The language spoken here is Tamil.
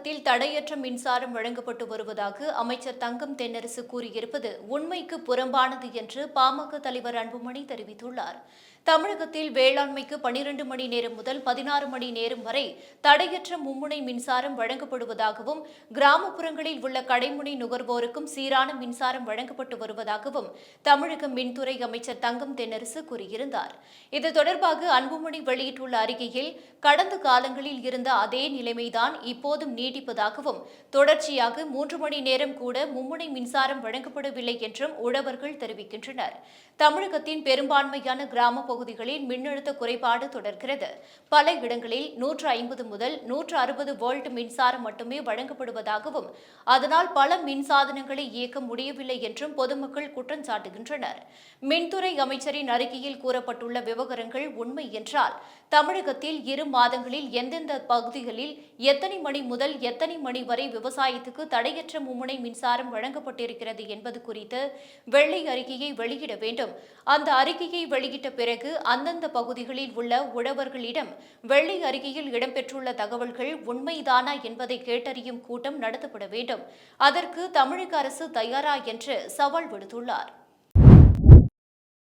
தமிழகத்தில் தடையற்ற மின்சாரம் வழங்கப்பட்டு வருவதாக அமைச்சர் தங்கம் தென்னரசு கூறியிருப்பது உண்மைக்கு புறம்பானது என்று பாமக தலைவர் அன்புமணி தெரிவித்துள்ளார். தமிழகத்தில் வேளாண்மைக்கு பனிரெண்டு மணி நேரம் முதல் பதினாறு மணி நேரம் வரை தடையற்ற மும்முனை மின்சாரம் வழங்கப்படுவதாகவும் கிராமப்புறங்களில் உள்ள கடைமுனை நுகர்வோருக்கும் சீரான மின்சாரம் வழங்கப்பட்டு வருவதாகவும் தமிழக மின்துறை அமைச்சர் தங்கம் தென்னரசு கூறியிருந்தார். இது தொடர்பாக அன்புமணி வெளியிட்டுள்ள அறிக்கையில் கடந்த காலங்களில் இருந்த அதே நிலைமைதான் இப்போதும் நீட்டிப்பதாகவும் தொடர்ச்சியாக மூன்று மணி நேரம் கூட மும்முனை மின்சாரம் வழங்கப்படவில்லை என்றும் உழவர்கள் தெரிவிக்கின்றனர். தமிழகத்தின் பெரும்பான்மையான கிராம பகுதிகளில் மின்னழுத்த குறைபாடு தொடர்கிறது. பல இடங்களில் நூற்று ஐம்பது முதல் நூற்று அறுபது வோல்ட் மின்சாரம் மட்டுமே வழங்கப்படுவதாகவும் அதனால் பல மின்சாதனங்களை இயக்க முடியவில்லை என்றும் பொதுமக்கள் குற்றம் சாட்டுகின்றனர். மின்துறை அமைச்சரின் அறிக்கையில் கூறப்பட்டுள்ள விவகாரங்கள் உண்மை என்றால் தமிழகத்தில் இரு மாதங்களில் எந்தெந்த பகுதிகளில் எத்தனை மணி முதல் எத்தனை மணி வரை விவசாயத்துக்கு தடையற்ற மும்முனை மின்சாரம் வழங்கப்பட்டிருக்கிறது என்பது குறித்து வெள்ளை அறிக்கையை வெளியிட வேண்டும். அந்த அறிக்கையை வெளியிட்ட பிறகு அந்தந்த பகுதிகளில் உள்ள உழவர்களிடம் வெள்ளை அறிக்கையில் இடம்பெற்றுள்ள தகவல்கள் உண்மைதானா என்பதை கேட்டறியும் கூட்டம் நடத்தப்பட வேண்டும். அதற்கு தமிழக அரசு தயாரா என்று சவால் விடுத்துள்ளார்.